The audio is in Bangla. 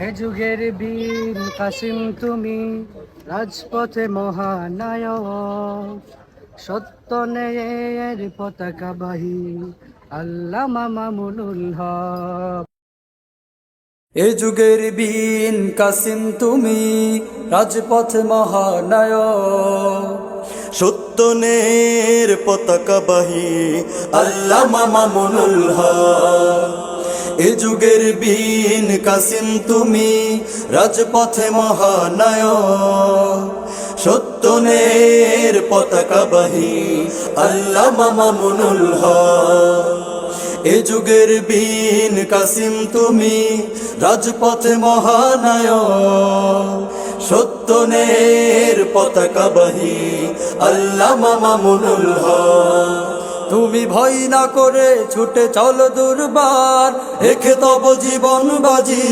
হে যুগের বীর কাসিম তুমি, রাজপথে মহানায়ক। সত্য ন্যায়ের পতাকা বাহী, আল্লামা মামুনুল হক। এ যুগের বিন কাসিম তুমি, রাজপথ মহানায়ক। সত্যনের পতাকা বাহি আল্লাহ মামুনুল হক। এ যুগের বিন কাসিম তুমি, রাজপথে মহানায়ক। সত্যনের পতাকা বাহি আল্লাহ মামুনুল হক। এ যুগের বিন কাসিম তুমি, রাজপথে মহানায়ক। সত্যনের পতাকা বাহি আল্লাহ মামুনুল হক। তুমি ভয় না করে ছুটে চলো দুর্বার রেখে তব জীবন বাজি।